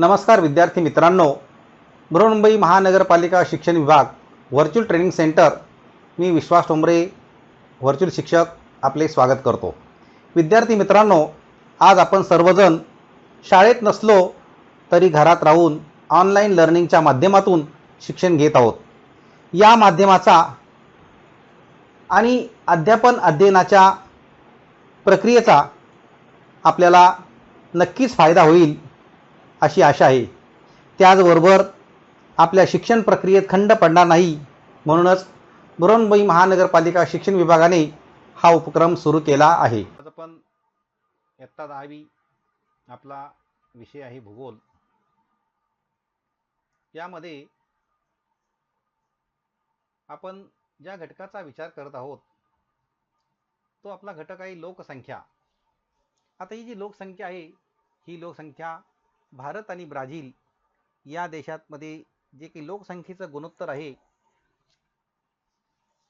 नमस्कार विद्यार्थी मित्रांनो. बृहन्मुंबई महानगरपालिका शिक्षण विभाग व्हर्च्युअल ट्रेनिंग सेंटर मी विश्वास टोंबरे व्हर्च्युअल शिक्षक आपले स्वागत करतो. विद्यार्थी मित्रांनो आज आपण सर्वजण शाळेत नसलो तरी घरात राहून ऑनलाईन लर्निंगच्या माध्यमातून शिक्षण घेत आहोत. या माध्यमाचा आणि अध्यापन अध्ययनाच्या प्रक्रियेचा आपल्याला नक्कीच फायदा होईल. अशी आशा आहे. त्याचबरोबर आपल्या शिक्षण प्रक्रियेत खंड पडणार नाही. म्हणूनच बृहन्मुंबई महानगरपालिका शिक्षण विभागाने हा उपक्रम सुरू केला आहे. आज आपण इयत्ता दहावी आपला विषय आहे भूगोल. यामध्ये आपण ज्या घटकाचा विचार करत आहोत तो आपला घटक आहे लोकसंख्या. आता ही जी लोकसंख्या आहे ही लोकसंख्या भारत आणि ब्राझील या देशांमध्ये जे काही लोकसंख्येचं गुणोत्तर आहे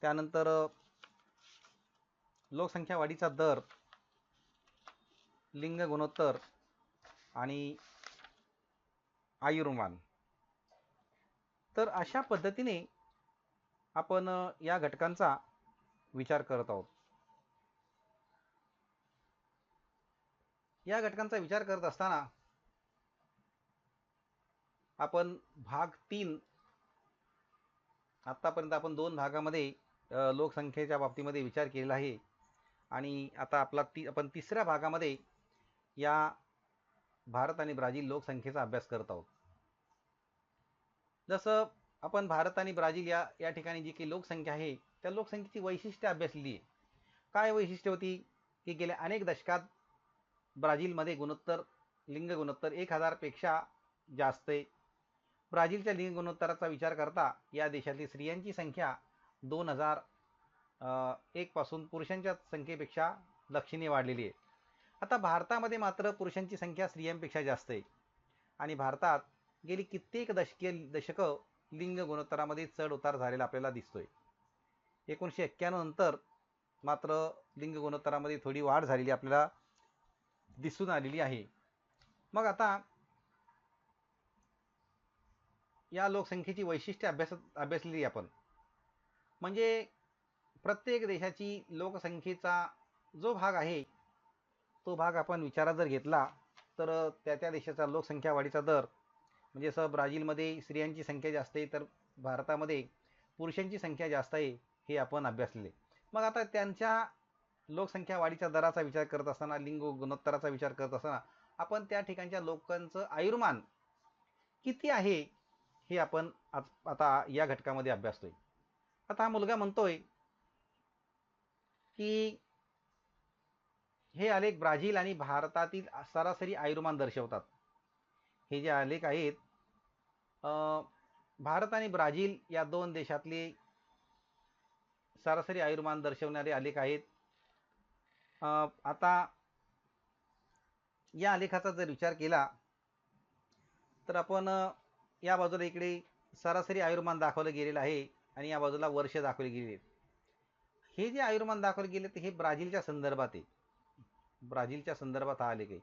त्यानंतर लोकसंख्या वाढीचा दर लिंग गुणोत्तर आणि आयुर्मान. तर अशा पद्धतीने आपण या घटकांचा विचार करत आहोत. या घटकांचा विचार करत असताना आपण भाग तीन आत्तापर्यंत आपण दोन भागामध्ये लोकसंख्येच्या बाबतीमध्ये विचार केलेला आहे. आणि आता आपला ती आपण तिसऱ्या भागामध्ये या भारत आणि ब्राझील लोकसंख्येचा अभ्यास करत आहोत. जसं आपण भारत आणि ब्राझील या या ठिकाणी जी काही लोकसंख्या आहे त्या लोकसंख्येची वैशिष्ट्ये अभ्यासलेली आहे. काय वैशिष्ट्य होती? की गेल्या अनेक दशकात ब्राझीलमध्ये गुणोत्तर लिंग गुणोत्तर एक हजारपेक्षा जास्त आहे. ब्राझीलच्या लिंग गुणोत्तराचा विचार करता या देशातली स्त्रियांची संख्या दोन हजार एकपासून पुरुषांच्या संख्येपेक्षा लक्षणीय वाढलेली आहे. आता भारतामध्ये मात्र पुरुषांची संख्या स्त्रियांपेक्षा जास्त आहे. आणि भारतात गेली कित्येक दशके दशकं लिंग गुणोत्तरामध्ये चढ उतार झालेला आपल्याला दिसतोय. एकोणीसशे एक्क्याण्णव नंतर मात्र लिंग गुणोत्तरामध्ये थोडी वाढ झालेली आपल्याला दिसून आलेली आहे. मग आता या लोकसंख्येची वैशिष्ट्ये अभ्यास अभ्यासलेली आपण. म्हणजे प्रत्येक देशाची लोकसंख्येचा जो भाग आहे तो भाग आपण विचारात जर घेतला तर त्या त्या देशाचा लोकसंख्या वाढीचा दर म्हणजे असं ब्राझीलमध्ये स्त्रियांची संख्या जास्त आहे तर भारतामध्ये पुरुषांची संख्या जास्त आहे हे आपण अभ्यासले. मग आता त्यांच्या लोकसंख्या वाढीच्या दराचा विचार करत असताना लिंग गुणोत्तराचा विचार करत असताना आपण त्या ठिकाणच्या लोकांचं आयुर्मान किती आहे हे आपण आज- आता या घटकामध्ये अभ्यासतोय आता हा मुलगा म्हणतोय की हे आलेख ब्राझील आणि भारतातील सरासरी आयुर्मान दर्शवतात. हे जे आलेख आहेत अं, भारत आणि ब्राझील या दोन देशातले सरासरी आयुर्मान दर्शवणारे आलेख आहेत. अं, आता या आलेखाचा जर विचार केला तर आपण या बाजूला इकडे सरासरी आयुर्मान दाखवलं गेलेलं आहे आणि या बाजूला वर्ष दाखवले गेले हे जे आयुर्मान दाखवले गेले ते हे ब्राझीलच्या संदर्भात आहे. ब्राझीलच्या संदर्भात हा आलेख आहे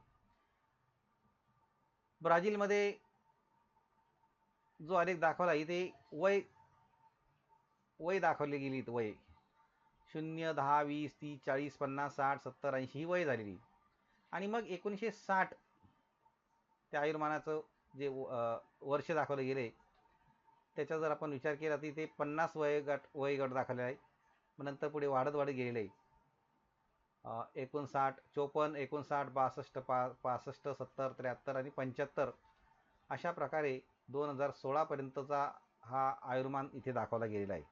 ब्राझीलमध्ये जो आलेख दाखवला इथे वय वय दाखवले गेली वय. शून्य दहा वीस तीस चाळीस पन्नास साठ सत्तर ऐंशी ही वय झालेली. आणि मग एकोणीसशे साठ त्या आयुर्मानाचं जे अं, वर्ष दाखवले गेले त्याचा जर आपण विचार केला तर ते पन्नास वयगट वयोगट दाखवले आहे. मग नंतर पुढे वाढत वाढत गेले आहे एकोणसाठ चोपन्न एकोणसाठ बासष्ट पा पासष्ट सत्तर त्र्याहत्तर आणि पंच्याहत्तर अशा प्रकारे दोन हजार सोळापर्यंतचा हा आयुर्मान इथे दाखवला गेलेला आहे.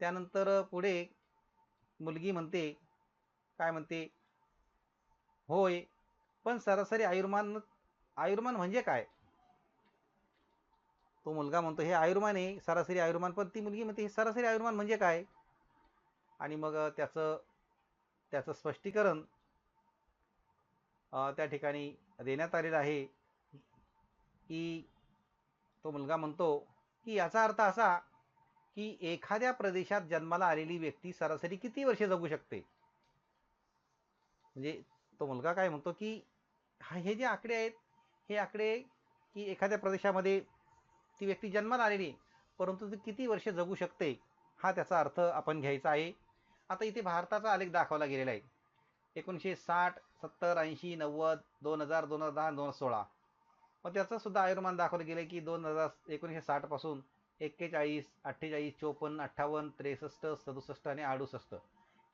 त्यानंतर पुढे मुलगी म्हणते काय म्हणते? होय पण सरासरी आयुर्मान आयुर्मान म्हणजे काय? तो मुलगा म्हणतो हे आयुर्मान आहे सरासरी आयुर्मान. पण ती मुलगी म्हणते हे सरासरी आयुर्मान म्हणजे काय? आणि मग त्याचं त्याचं स्पष्टीकरण त्या ठिकाणी देण्यात आलेलं आहे. की तो मुलगा म्हणतो की याचा अर्थ असा की एखाद्या प्रदेशात जन्माला आलेली व्यक्ती सरासरी किती वर्षे जगू शकते? म्हणजे तो मुलगा काय म्हणतो की हा हे जे आकडे आहेत हे आकडे की एखाद्या प्रदेशामध्ये ती व्यक्ती जन्माला आलेली आहे, परंतु ती किती वर्ष जगू शकते हा त्याचा अर्थ आपण घ्यायचा आहे. आता इथे भारताचा आलेख दाखवला गेलेला आहे. एकोणीसशे साठ सत्तर ऐंशी नव्वद दोन हजार दोन हजार दहा दोन हजार सोळा. मग त्याचं सुद्धा आयुर्मान दाखवलं गेलं की दोन हजार एकोणीसशे साठपासून एक्केचाळीस अठ्ठेचाळीस चोपन्न अठ्ठावन्न त्रेसष्ट सदुसष्ट आणि अडुसष्ट.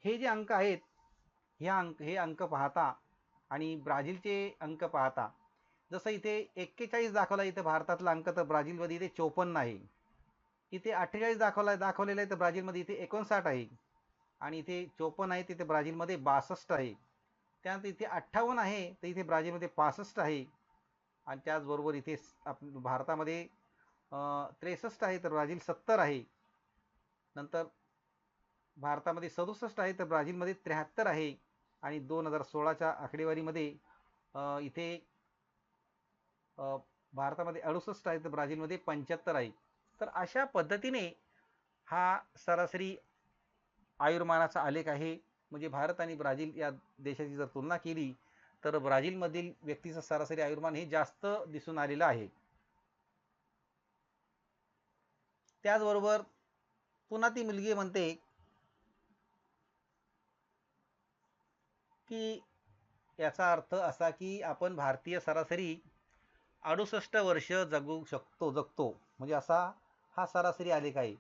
हे जे अंक आहेत ह्या अंक हे अंक पाहता आणि ब्राझीलचे अंक पाहता जसं इथे एक्केचाळीस दाखवला इथे भारतातला अंक तर ब्राझीलमध्ये इथे चोपन्न आहे. इथे अठ्ठेचाळीस दाखवला दाखवलेलं आहे तर ब्राझीलमध्ये इथे एकोणसाठ आहे. आणि इथे चोपन्न आहे तिथे ब्राझीलमध्ये बासष्ट आहे. त्यानंतर इथे अठ्ठावन्न आहे तर इथे ब्राझीलमध्ये पासष्ट आहे. आणि त्याचबरोबर इथे आप भारतामध्ये त्रेसष्ट आहे तर ब्राझील सत्तर आहे. नंतर भारतामध्ये सदुसष्ट आहे तर ब्राझीलमध्ये त्र्याहत्तर आहे. आणि दोन हजार सोळाच्या आकडेवारीमध्ये इथे भारतामध्ये अडुसष्ट आहे तर ब्राझीलमध्ये पंच्याहत्तर आहे. तर अशा पद्धतीने हा सरासरी आयुर्मानाचा आलेख आहे. म्हणजे भारत आणि ब्राझील या देशाची जर तुलना केली तर ब्राझीलमधील व्यक्तीचं सरासरी आयुर्मान हे जास्त दिसून आलेलं आहे. त्याचबरोबर पुन्हा ती मुलगी म्हणते की याचा अर्थ असा की आपण भारतीय सरासरी अडुसष्ट वर्ष जगू शकतो जगतो. म्हणजे असा हा सरासरी आलेख आहे.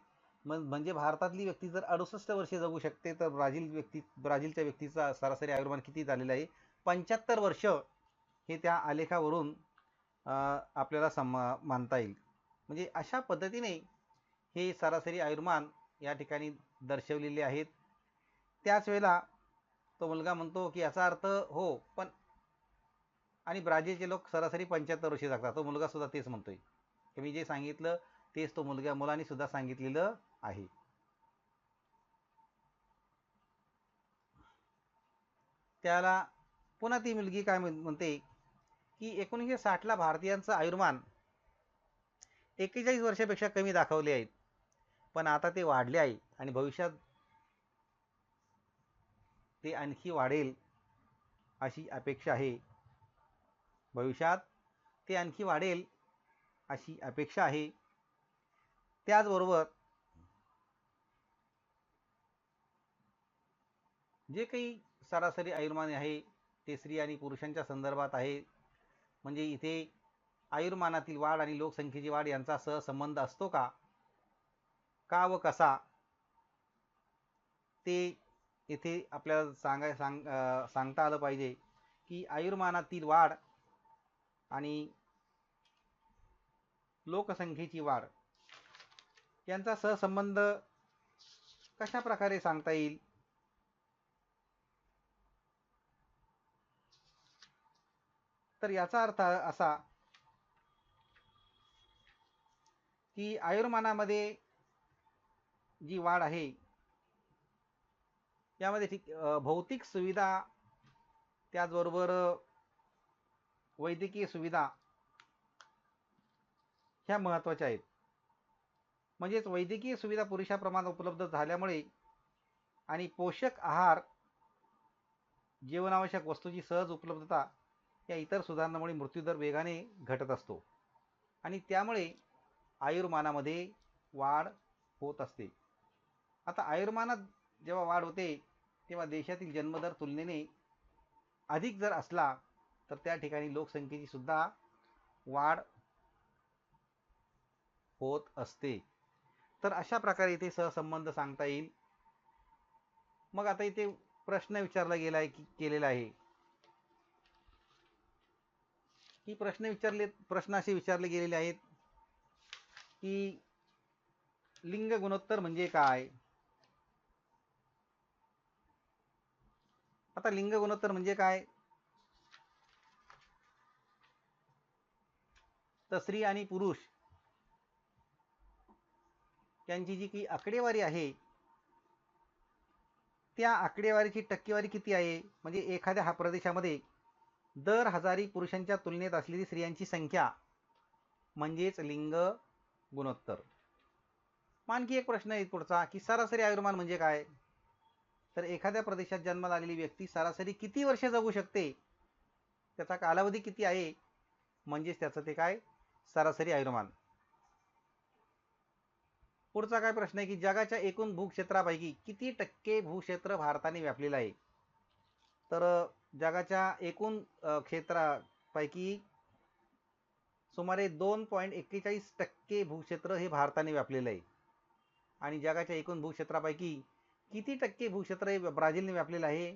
मग म्हणजे भारतातली व्यक्ती जर अडुसष्ट वर्षे जगू शकते तर ब्राझील व्यक्ती ब्राझीलच्या व्यक्तीचा सरासरी आयुर्मान किती झालेला आहे? पंच्याहत्तर वर्ष हे त्या आलेखावरून आपल्याला सम मानता येईल. म्हणजे अशा पद्धतीने हे सरासरी आयुर्मान या ठिकाणी दर्शवलेले आहेत. त्याच वेळेला तो मुलगा म्हणतो की याचा अर्थ हो पण आणि ब्राझीलचे लोक सरासरी पंच्याहत्तर वर्षे जगतात. तो मुलगा सुद्धा तेच म्हणतोय. की मी जे सांगितलं तेच तो मुलगा मुलांनी सुद्धा सांगितलेलं आहे. त्याला पुन्हा ती मुलगी काय म्हणते की एकोणीसशे साठला भारतीयांचं आयुर्मान एक्केचाळीस वर्षापेक्षा कमी दाखवले आहेत. पण आता ते वाढले आहे आणि भविष्यात ते आणखी वाढेल अशी अपेक्षा आहे. भविष्यात ते आणखी वाढेल अशी अपेक्षा आहे. त्याचबरोबर जे काही सरासरी आयुर्मान आहे ते स्त्री आणि पुरुषांच्या संदर्भात आहे. म्हणजे इथे आयुर्मानातील वाढ आणि लोकसंख्येची वाढ यांचा सहसंबंध असतो का? का व कसा? ते येथे आपल्याला सांगाय सांग सांगता आलं पाहिजे की आयुर्मानातील वाढ आणि लोकसंख्येची वाढ. यांचा सहसंबंध कशा प्रकारे सांगता येईल? तर याचा अर्थ असा की आयुर्मानामध्ये जी वाढ आहे यामध्ये ठीक भौतिक सुविधा त्याचबरोबर वैद्यकीय सुविधा ह्या महत्त्वाच्या आहेत. म्हणजेच वैद्यकीय सुविधा पुरेशा प्रमाणात उपलब्ध झाल्यामुळे आणि पोषक आहार जीवनावश्यक वस्तूची सहज उपलब्धता या इतर सुधारणामुळे मृत्यूदर वेगाने घटत असतो. आणि त्यामुळे आयुर्मानामध्ये वाढ होत असते. आता आयुर्मानात जेव्हा वाढ होते तेव्हा देशातील जन्मदर तुलनेने अधिक जर असला तर त्या ठिकाणी लोकसंख्येची सुद्धा वाढ होत असते. तर अशा प्रकारे इथे सहसंबंध सांगता येईल. मग आता इथे प्रश्न विचारला गेला आहे की केलेला आहे. की प्रश्न विचारले प्रश्न असे विचारले गेलेले आहेत की लिंग गुणोत्तर म्हणजे काय? आता लिंग गुणोत्तर म्हणजे काय? तर स्त्री आणि पुरुष त्यांची जी की आकडेवारी आहे त्या आकडेवारीची टक्केवारी किती आहे? म्हणजे एखाद्या हा प्रदेशामध्ये दर हजारी पुरुषांच्या तुलनेत असलेली स्त्रियांची संख्या म्हणजेच लिंग गुणोत्तर. आणखी एक प्रश्न आहे पुढचा की सरासरी आयुर्मान म्हणजे काय? तर एखाद्या प्रदेशात जन्माला आलेली व्यक्ती सरासरी किती वर्ष जगू शकते? त्याचा कालावधी किती आहे? म्हणजेच त्याचं ते काय? सरासरी आयुर्मान. पुढचा काय प्रश्न आहे की जगाच्या एकूण भूक्षेत्रापैकी किती टक्के भूक्षेत्र भारताने व्यापलेलं आहे? तर जगाच्या एकूण क्षेत्रापैकी सुमारे दोन पॉईंट एक्केचाळीस टक्के भूक्षेत्र हे भारताने व्यापलेलं आहे. आणि जगाच्या एकूण भूक्षेत्रापैकी किती टक्के भूक्षेत्र हे ब्राझीलने व्यापलेलं आहे?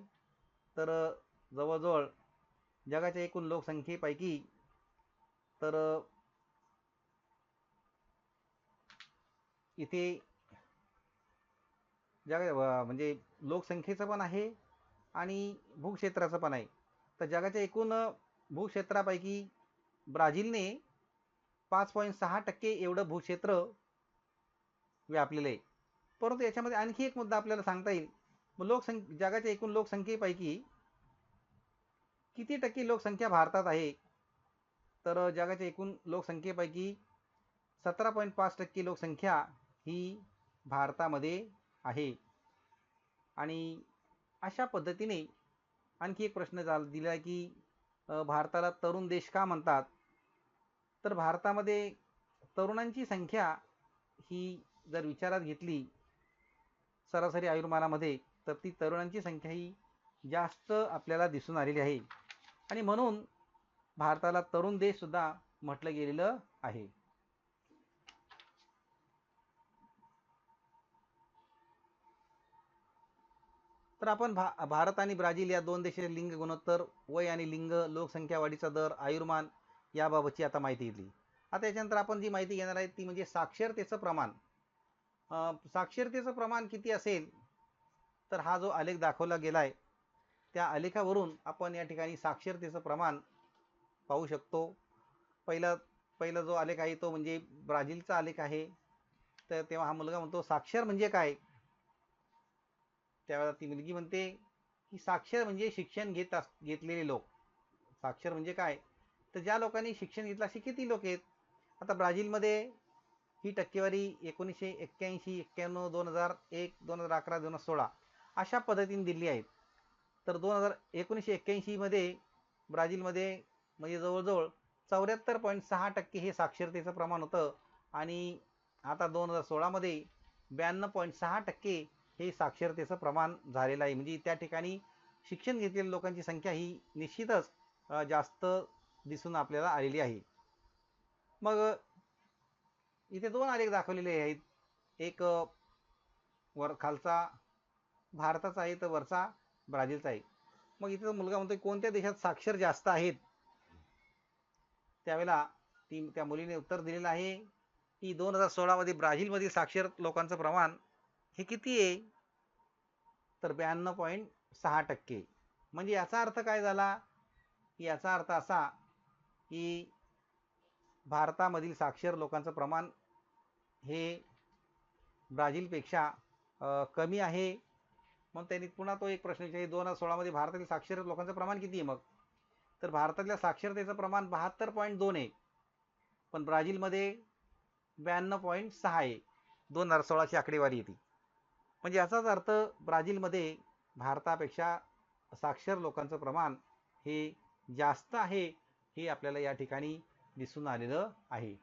तर जवळजवळ जगाच्या एकूण लोकसंख्येपैकी तर इथे जग म्हणजे लोकसंख्येचं पण आहे आणि भूक्षेत्राचं पण आहे. तर जगाच्या एकूण भूक्षेत्रापैकी ब्राझीलने पाच पॉईंट सहा टक्के एवढं भूक्षेत्र व्यापलेलं आहे. परंतु याच्यामध्ये आणखी एक मुद्दा आपल्याला सांगता येईल. मग लोकसंख्या जगाच्या एकूण लोकसंख्येपैकी किती टक्के लोकसंख्या भारतात आहे? तर जगाच्या एकूण लोकसंख्येपैकी सतरा पॉईंट पाच टक्के लोकसंख्या ही भारतामध्ये आहे. आणि अशा पद्धतीने आणखी एक प्रश्न झाला दिला आहे की भारताला तरुण देश का म्हणतात? तर भारतामध्ये तरुणांची संख्या ही जर विचारात घेतली सरासरी आयुर्मानामध्ये तर ती तरुणांची संख्या ही जास्त आपल्याला दिसून आलेली आहे. आणि म्हणून भारताला तरुण देशसुद्धा म्हटलं गेलेलं आहे. तर आपण भा भारत आणि ब्राझील या दोन देशाचे लिंग गुणोत्तर वय आणि लिंग लोकसंख्या वाढीचा दर आयुर्मान याबाबतची आता माहिती घेतली. आता याच्यानंतर आपण जी माहिती घेणार आहे ती म्हणजे साक्षरतेचं प्रमाण. साक्षरतेचं प्रमाण किती असेल तर हा जो आलेख दाखवला गेला आहे त्या आलेखावरून आपण या ठिकाणी साक्षरतेचं प्रमाण पाहू शकतो. पहिला पहिला जो आलेख आहे तो म्हणजे ब्राझीलचा आलेख आहे. तर तेव्हा हा मुलगा म्हणतो साक्षर म्हणजे काय? त्यावेळेला ती मुलगी म्हणते की साक्षर म्हणजे शिक्षण घेत अस घेतलेले लोक. साक्षर म्हणजे काय? तर ज्या लोकांनी शिक्षण घेतलं असे किती लोक आहेत? आता ब्राझीलमध्ये ही टक्केवारी एकोणीसशे एक्क्याऐंशी एक्क्याण्णव दोन हजार एक दोन हजार अकरा दोन हजार सोळा अशा पद्धतीने दिली आहेत. तर दोन हजार एकोणीसशे एक्क्याऐंशीमध्ये ब्राझीलमध्ये म्हणजे जवळजवळ चौऱ्याहत्तर पॉईंट सहा टक्के हे साक्षरतेचं प्रमाण होतं आणि आता दोन हजार सोळामध्ये ब्याण्णव पॉईंट सहा टक्के हे साक्षरतेचं प्रमाण झालेलं आहे. म्हणजे त्या ठिकाणी शिक्षण घेतलेल्या लोकांची संख्या ही निश्चितच जास्त दिसून आपल्याला आलेली आहे. मग इथे दोन आलेख दाखवलेले आहेत. एक वर खालचा भारताचा आहे तर वरचा ब्राझीलचा आहे. मग इथे मुलगा म्हणतोय कोणत्या देशात साक्षर जास्त आहेत? त्यावेळेला ती त्या मुलीने उत्तर दिलेलं आहे की दोन हजार सोळामध्ये ब्राझीलमधील साक्षर लोकांचं प्रमाण हे किती आहे? तर ब्याण्णव पॉईंट सहा टक्के. म्हणजे याचा अर्थ काय झाला? याचा अर्थ असा की भारतामधील साक्षर लोकांचं प्रमाण हे ब्राझीलपेक्षा कमी आहे. मग त्यांनी पुन्हा तो एक प्रश्न विचारला दोन हजार सोळामध्ये भारतातील साक्षर लोकांचं प्रमाण किती आहे मग? तर भारतातल्या साक्षरतेचं प्रमाण बहात्तर पॉईंट दोन आहे. पण ब्राझीलमध्ये ब्याण्णव पॉईंट सहा आहे. दोन हजार सोळाची आकडेवारी येते म्हणजे याचाच अर्थ ब्राझीलमध्ये भारतापेक्षा साक्षर लोकांचं प्रमाण हे जास्त आहे हे आपल्याला या ठिकाणी दिसून आलेलं आहे.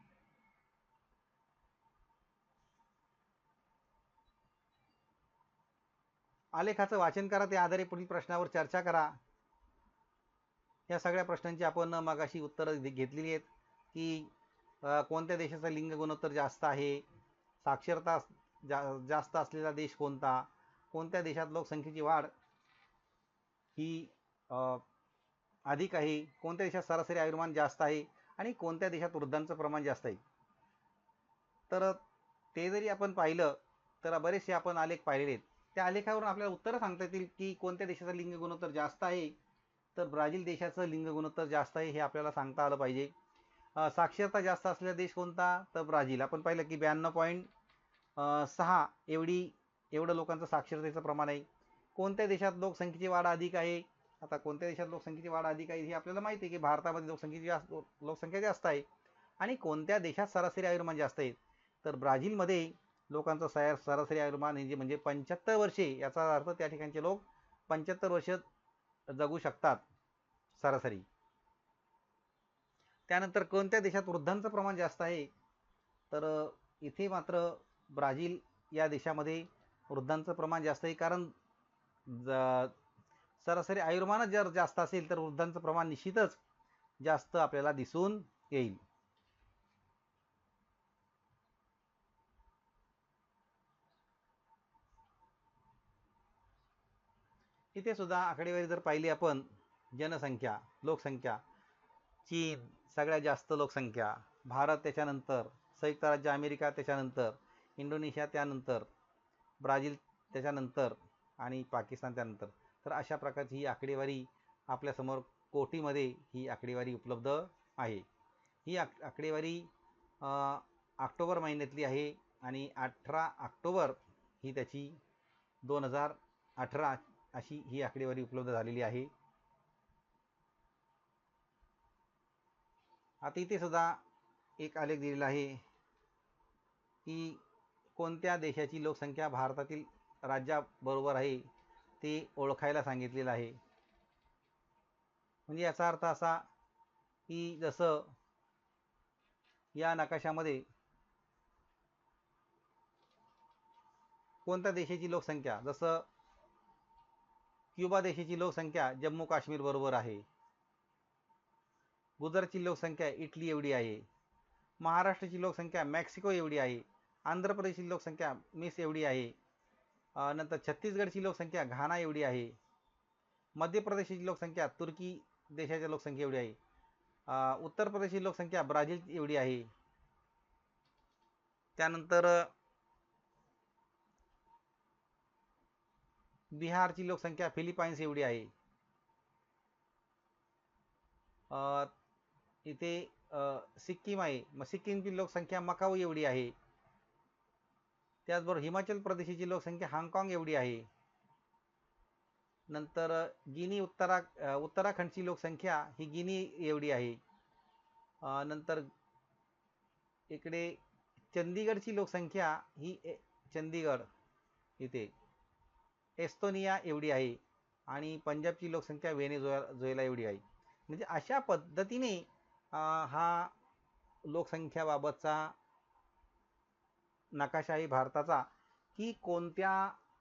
आलेखाचं वाचन करा त्या आधारे पुढील प्रश्नावर चर्चा करा. या सगळ्या प्रश्नांची आपण मगाशी उत्तरं घेतलेली आहेत की कोणत्या देशाचं लिंग गुणोत्तर जास्त आहे? साक्षरता जा जास्त असलेला देश कोणता? कोणत्या देशात लोकसंख्येची वाढ ही अधिक आहे? कोणत्या देशात सरासरी आयुर्मान जास्त आहे? आणि कोणत्या देशात वृद्धांचं प्रमाण जास्त आहे? तर ते जरी आपण पाहिलं तर बरेचसे आपण आलेख पाहिलेले आहेत. त्या आलेखावरून आपल्याला उत्तरं सांगता येतील की कोणत्या देशाचं लिंग गुणोत्तर जास्त आहे? तर ब्राझील देशाचं लिंग गुणोत्तर जास्त आहे हे आपल्याला सांगता आलं पाहिजे. साक्षरता जास्त असलेला देश कोणता? तर ब्राझील. आपण पाहिलं की ब्याण्णव पॉईंट सहा एवढी एवढं लोकांचं साक्षरतेचं प्रमाण आहे. कोणत्या देशात लोकसंख्येची वाढ अधिक आहे? आता कोणत्या देशात लोकसंख्येची वाढ अधिक आहे हे आपल्याला माहिती आहे की भारतामध्ये लोकसंख्येची जास्त लोकसंख्या जास्त आहे. आणि कोणत्या देशात सरासरी आयुर्मान जास्त आहे? तर ब्राझीलमध्ये लोकांचं सया सरासरी आयुर्मान म्हणजे म्हणजे पंच्याहत्तर वर्षे याचा अर्थ त्या ठिकाणचे लोक पंच्याहत्तर वर्ष जगू शकतात सरासरी. त्यानंतर कोणत्या देशात वृद्धांचं प्रमाण जास्त आहे? तर इथे मात्र ब्राझील या देशामध्ये वृद्धांचं प्रमाण जास्त आहे. कारण ज सरासरी आयुर्मानच जर जास्त असेल तर वृद्धांचं प्रमाण निश्चितच जास्त आपल्याला दिसून येईल. इथे सुद्धा आकडेवारी जर पाहिली आपण जनसंख्या लोकसंख्या चीन सगळ्यात जास्त लोकसंख्या भारत त्याच्यानंतर संयुक्त राज्य अमेरिका त्याच्यानंतर इंडोनेशिया त्यानंतर ब्राझील त्याच्यानंतर आणि पाकिस्तान त्यानंतर. तर अशा प्रकारची ही आकडेवारी आपल्यासमोर कोटीमध्ये ही आकडेवारी उपलब्ध आहे. ही आक आकडेवारी ऑक्टोबर महिन्यातली आहे आणि अठरा ऑक्टोबर ही त्याची दोन हजार अठरा अशी ही आकडेवारी उपलब्ध झालेली आहे. आता इथे सुद्धा एक आलेख दिलेला आहे की कोणत्या देशाची लोकसंख्या भारतातील राज्याबरोबर आहे ते ओळखायला सांगितलेलं आहे? म्हणजे याचा अर्थ असा की जसं या नकाशामध्ये कोणत्या देशाची लोकसंख्या जसं क्युबा देशाची लोकसंख्या जम्मू काश्मीर बरोबर आहे. गुजरातची लोकसंख्या इटली एवढी आहे. महाराष्ट्राची लोकसंख्या मेक्सिको एवढी आहे. आंध्र प्रदेशची लोकसंख्या मिस एवढी आहे. नंतर छत्तीसगडची लोकसंख्या घाना एवढी आहे. मध्य प्रदेशची लोकसंख्या तुर्की देशाच्या लोकसंख्या एवढी आहे. उत्तर प्रदेशची लोकसंख्या ब्राझील एवढी आहे. त्यानंतर बिहारची लोकसंख्या फिलिपाईन्स एवढी आहे. इथे सिक्कीम आहे. मग सिक्कीमची लोकसंख्या मकाऊ एवढी आहे. त्याचबरोबर हिमाचल प्रदेशाची लोकसंख्या हाँगकाँग एवढी आहे. नंतर गिनी उत्तरा उत्तराखंडची लोकसंख्या ही गिनी एवढी आहे. नंतर इकडे चंदीगडची लोकसंख्या ही चंदीगड इथे एस्तोनिया एवढी आहे आणि पंजाबची लोकसंख्या व्हेनेझुएला एवढी आहे. म्हणजे अशा पद्धतीने हा लोकसंख्याबाबतचा नकाशा भारताचा की कोणत्या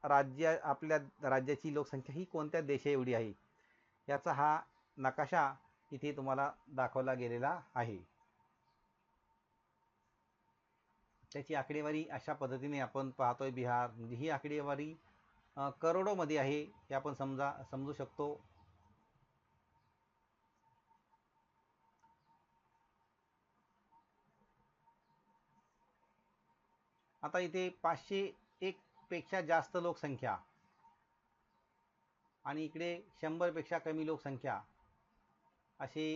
राज्य आपल्या राज्याची लोकसंख्या ही कोणत्या देशा एवढी आहे? याचा हा नकाशा इथे तुम्हाला दाखवला गेलेला आहे. त्याची आकडेवारी अशा पद्धतीने आपण पाहतोय बिहार. म्हणजे ही आकडेवारी करोडोमध्ये आहे हे आपण समजा समजू शकतो. आता इथे पाचशे एक पेक्षा जास्त लोकसंख्या. आणि इकडे शंभरपेक्षा कमी लोकसंख्या. अशी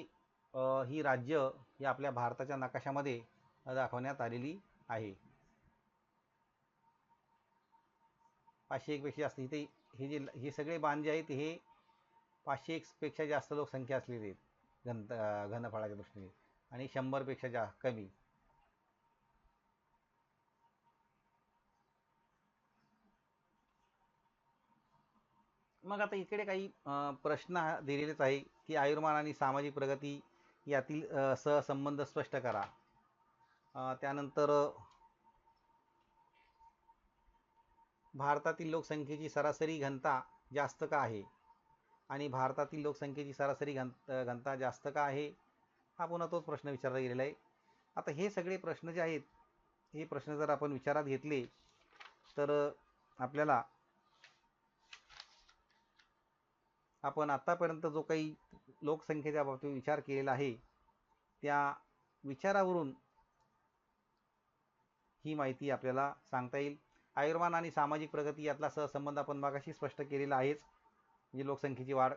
ही राज्य ही आपल्या भारताच्या नकाशामध्ये दाखवण्यात आलेली आहे. पाचशे एकपेक्षा जास्त. इथे हे जे हे सगळे बांध जे आहेत हे पाचशे एकपेक्षा जास्त लोकसंख्या असलेले आहेत घन घनफळाच्या दृष्टीने. आणि शंभरपेक्षा जा कमी. मग आता इकडे काही प्रश्न दिलेलेच आहे की आयुर्मान आणि सामाजिक प्रगती यातील सहसंबंध स्पष्ट करा. त्यानंतर भारतातील लोकसंख्येची सरासरी घनता जास्त का आहे? आणि भारतातील लोकसंख्येची सरासरी घन घनता जास्त का आहे? हा पुन्हा तोच प्रश्न विचारला गेलेला आहे. आता हे सगळे प्रश्न जे आहेत हे प्रश्न जर आपण विचारात घेतले तर आपल्याला आपण आतापर्यंत जो काही लोकसंख्येच्या बाबतीत विचार केलेला आहे त्या विचारावरून ही माहिती आपल्याला सांगता येईल. आयुर्मान आणि सामाजिक प्रगती यातला सहसंबंध आपण मागाशी स्पष्ट केलेला आहेच. म्हणजे लोकसंख्येची वाढ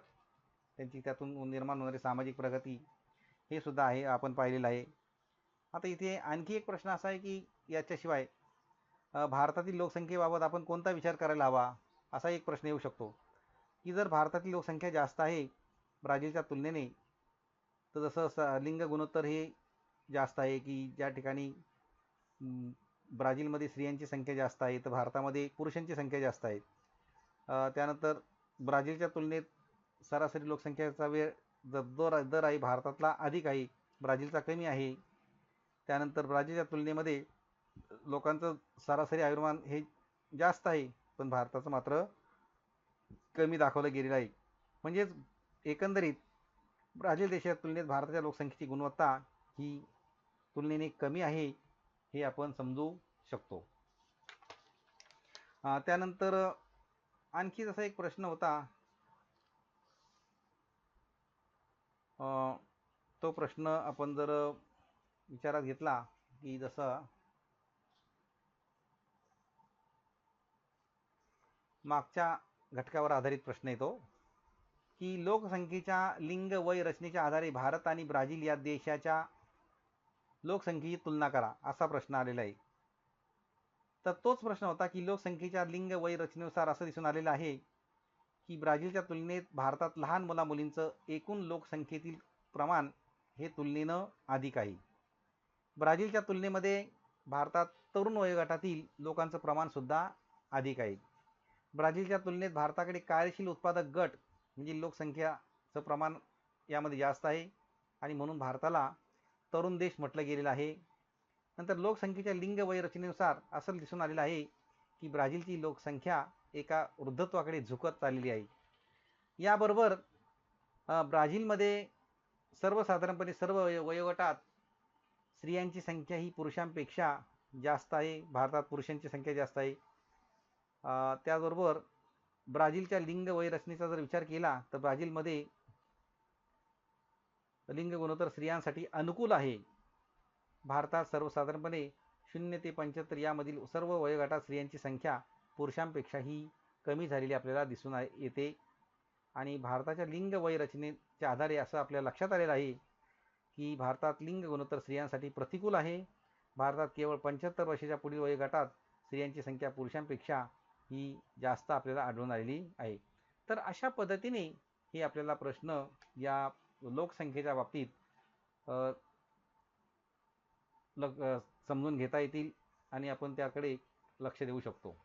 त्यांची त्यातून निर्माण होणारी सामाजिक प्रगती हे सुद्धा आहे आपण पाहिलेलं आहे. आता इथे आणखी एक प्रश्न असा आहे की याच्याशिवाय भारतातील लोकसंख्येबाबत आपण कोणता विचार करायला हवा? असा एक प्रश्न येऊ शकतो. की जर भारतातील लोकसंख्या जास्त आहे ब्राझीलच्या तुलनेने तर जसं स लिंग गुणोत्तर हे जास्त आहे की ज्या ठिकाणी ब्राझीलमध्ये स्त्रियांची संख्या जास्त आहे तर भारतामध्ये पुरुषांची संख्या जास्त आहे. त्यानंतर ब्राझीलच्या तुलनेत सरासरी लोकसंख्येचा वेळ दर दर आहे भारतातला अधिक आहे ब्राझीलचा कमी आहे. त्यानंतर ब्राझीलच्या तुलनेमध्ये लोकांचं सरासरी आयुर्मान हे जास्त आहे पण भारताचं मात्र कमी दाखवलं गेलेलं आहे. म्हणजेच एकंदरीत ब्राझील देशाच्या तुलनेत भारताच्या लोकसंख्येची गुणवत्ता ही तुलनेने कमी आहे हे आपण समजू शकतो. त्यानंतर आणखी जसा एक प्रश्न होता. तो प्रश्न आपण जर विचारात घेतला की जसं मागच्या घटकावर आधारित प्रश्न येतो की लोकसंख्येच्या लिंग वय रचनेच्या आधारे भारत आणि ब्राझील या देशाच्या लोकसंख्येची तुलना करा असा प्रश्न आलेला आहे. तर तोच प्रश्न होता की लोकसंख्येच्या लिंग वय रचनेनुसार असं दिसून आलेलं आहे की ब्राझीलच्या तुलनेत भारतात लहान मुलामुलींचं एकूण लोकसंख्येतील प्रमाण हे तुलनेनं अधिक आहे. ब्राझीलच्या तुलनेमध्ये भारतात तरुण वयोगटातील लोकांचं प्रमाणसुद्धा अधिक आहे. ब्राझीलच्या तुलनेत भारताकडे कार्यशील उत्पादक गट म्हणजे लोकसंख्याचं प्रमाण यामध्ये जास्त आहे. आणि म्हणून भारताला तरुण देश म्हटलं गेलेलं आहे. नंतर लोकसंख्येच्या लिंग वयरचनेनुसार असं दिसून आलेलं आहे की ब्राझीलची लोकसंख्या एका वृद्धत्वाकडे झुकत चाललेली आहे. याबरोबर ब्राझीलमध्ये सर्वसाधारणपणे सर्व वय वयोगटात स्त्रियांची संख्या ही पुरुषांपेक्षा जास्त आहे. भारतात पुरुषांची संख्या जास्त आहे. त्याचबरोबर ब्राझीलच्या लिंग वयरचनेचा जर विचार केला तर ब्राझीलमध्ये लिंग गुणोत्तर स्त्रियांसाठी अनुकूल आहे. भारतात सर्वसाधारणपणे शून्य ते पंच्याहत्तर यामधील सर्व वयोगटात स्त्रियांची संख्या पुरुषांपेक्षाही कमी झालेली आपल्याला दिसून येते. आणि भारताच्या लिंग वयरचनेच्या आधारे असं आपल्या लक्षात आलेलं आहे की भारतात लिंग गुणोत्तर स्त्रियांसाठी प्रतिकूल आहे. भारतात केवळ पंच्याहत्तर वर्षाच्या पुढील वयोगटात स्त्रियांची संख्या पुरुषांपेक्षा ही जास्त आपल्याला आढळून आलेली आहे. तर अशा पद्धतीने हे आपल्याला प्रश्न या लोकसंख्येच्या बाबतीत समजून घेता येतील आणि आपण त्याकडे लक्ष देऊ शकतो.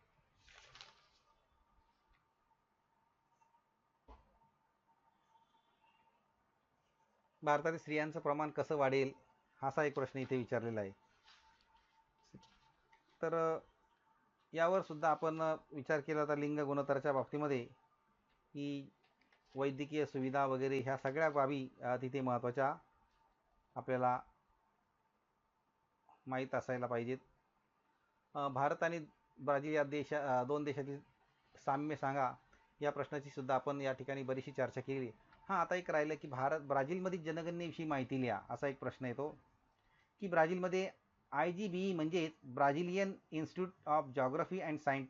भारतातील स्त्रियांचं प्रमाण कसं वाढेल? असा एक प्रश्न इथे विचारलेला आहे. तर यावर सुद्धा आपण विचार केला तर लिंग गुणोत्तराच्या बाबतीमध्ये की वैद्यकीय सुविधा वगैरे ह्या सगळ्या बाबी तिथे महत्त्वाच्या आपल्याला माहीत असायला पाहिजेत. भारत आणि ब्राझील या देशा दोन देशातील साम्य सांगा या प्रश्नाची सुद्धा आपण या ठिकाणी बरीचशी चर्चा केली. हां आता एक राहिलं की भारत ब्राझीलमधील जनगणनेविषयी माहिती लिहा असा एक प्रश्न येतो. की ब्राझीलमध्ये आय जी बी म्हणजेच Brazilian institute of geography and science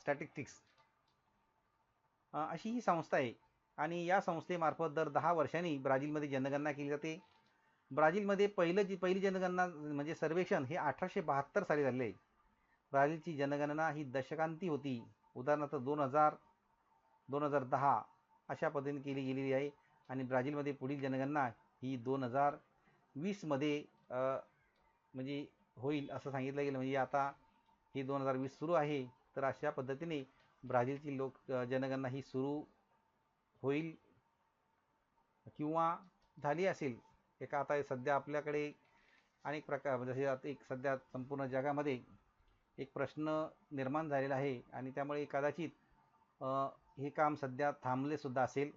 statistics. अशी ही संस्था आहे. आणि या संस्थेमार्फत दर दहा वर्षांनी ब्राझीलमध्ये जनगणना केली जाते. ब्राझीलमध्ये पहिलं जी पहिली जनगणना म्हणजे सर्वेक्षण हे अठराशे बहात्तर साली झाले आहे. ब्राझीलची जनगणना ही दशकांती होती. उदाहरणार्थ दोन हजार दोन हजार दहा अशा पद्धतीने केली गेलेली आहे. आणि ब्राझीलमध्ये पुढील जनगणना ही दोन हजार वीसमध्ये म्हणजे होईल असं सांगितलं गेलं. म्हणजे आता ही दोन हजार वीस सुरू आहे तर अशा पद्धतीने ब्राझीलची लोक जनगणना ही सुरू होईल किंवा झाली असेल. एक आता सध्या आपल्याकडे अनेक प्रकार म्हणजे जसे आता एक सध्या संपूर्ण जगामध्ये एक प्रश्न निर्माण झालेला आहे आणि त्यामुळे कदाचित हे काम सध्या थांबले सुद्धा असेल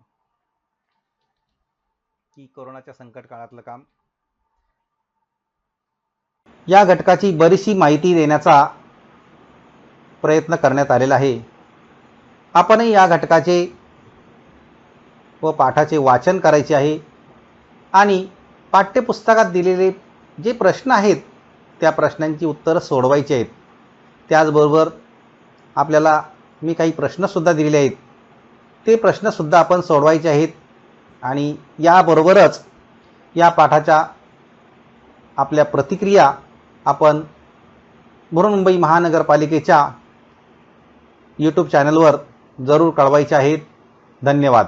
की कोरोनाच्या संकट काळातलं काम. या घटकाची बरीचशी माहिती देण्याचा प्रयत्न करण्यात आलेला आहे. आपणही या घटकाचे व पाठाचे वाचन करायचे आहे आणि पाठ्यपुस्तकात दिलेले जे प्रश्न आहेत त्या प्रश्नांची उत्तरं सोडवायची आहेत. त्याचबरोबर आपल्याला मी काही प्रश्नसुद्धा दिलेले आहेत. ते प्रश्नसुद्धा आपण सोडवायचे आहेत आणि याबरोबरच या पाठाच्या आपल्या प्रतिक्रिया आपण बृहन्मुंबई महानगरपालिकेच्या यूट्यूब चॅनलवर जरूर कळवायचे आहेत. धन्यवाद.